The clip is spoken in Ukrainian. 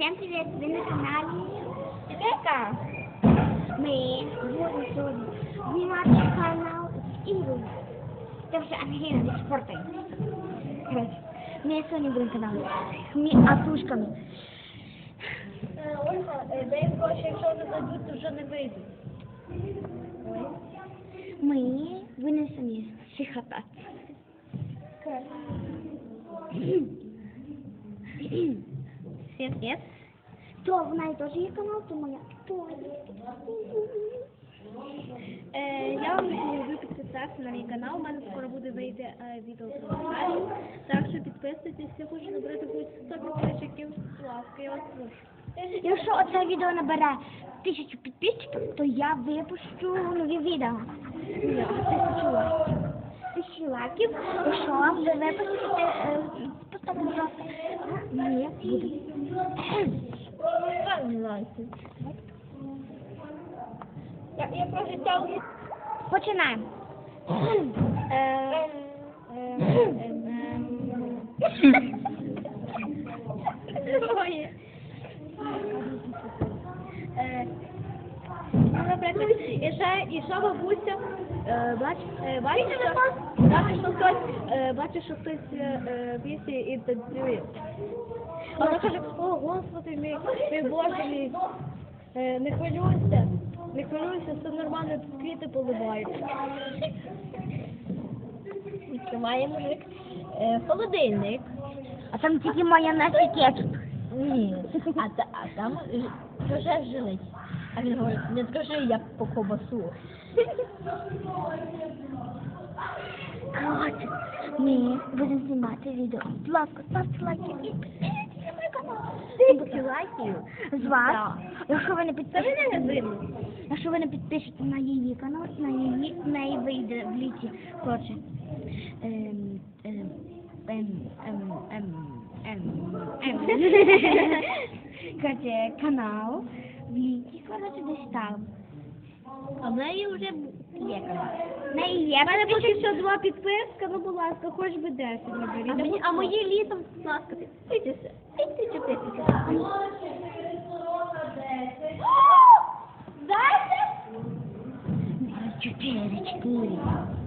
Всем привет! Вы на канале Дека. Мы будем сегодня снимать канал с Ирой. Это все Ангелина без спорта. Короче, мы сегодня будем канал с атушками. Е, Ольга, е, дай гроші, якщо не дадуть, то вже не вийдуть. Мы вынесем психопат. Всім привіт. То в неї теж є канал, то моя. Е, я вам рекомендую підписатися на мій канал. У мене скоро буде вийти е, відео про Наталію. Так що підписуйтесь, я хочу набрати хоч 100 підписчиків. Ласка, я вас прошу. Якщо оце відео набере тисячу підписчиків, то я випущу нові відео. Я тисячу лайків. Тисячу лайків. Якщо вам ви випустите, поставте, пожалуйста, не буде. Я, я про життя у- Починаємо. Е, е, е, Ой. Е, ну, Наприклад, і ще, бабуся, е, бач, е, бачиш, що, бачиш, що хтось, е, бачиш, що хтось е, е, пісі і танцює. А вона каже, о, Господи мій, мій Боже мій, е, не хвилюйся, не хвилюйся, все нормально, тут квіти поливають. Мужик е, холодильник. А там тільки майонез і кетчуп. Ні, а, та, а там вже жилить. А він говорить, не скажи, я по ковбасу. Коротше, ми будемо знімати відео. Будь ласка, ставте лайки і підписуйтесь на мій канал. Тисячі лайків. З вас, якщо ви не видно. якщо ви не підпишетесь на її канал, на її, в неї вийде в літі, коротше, ем, ем, ем, ем, ем, ем, ем. коротше, канал в літі, коротше, десь там. А в неї вже є канал. В неї є У мене поки що два підписка, ну будь ласка, хоч би 10 наберіть. А мої- літом, будь ласка, підписуйтеся. Jerry good.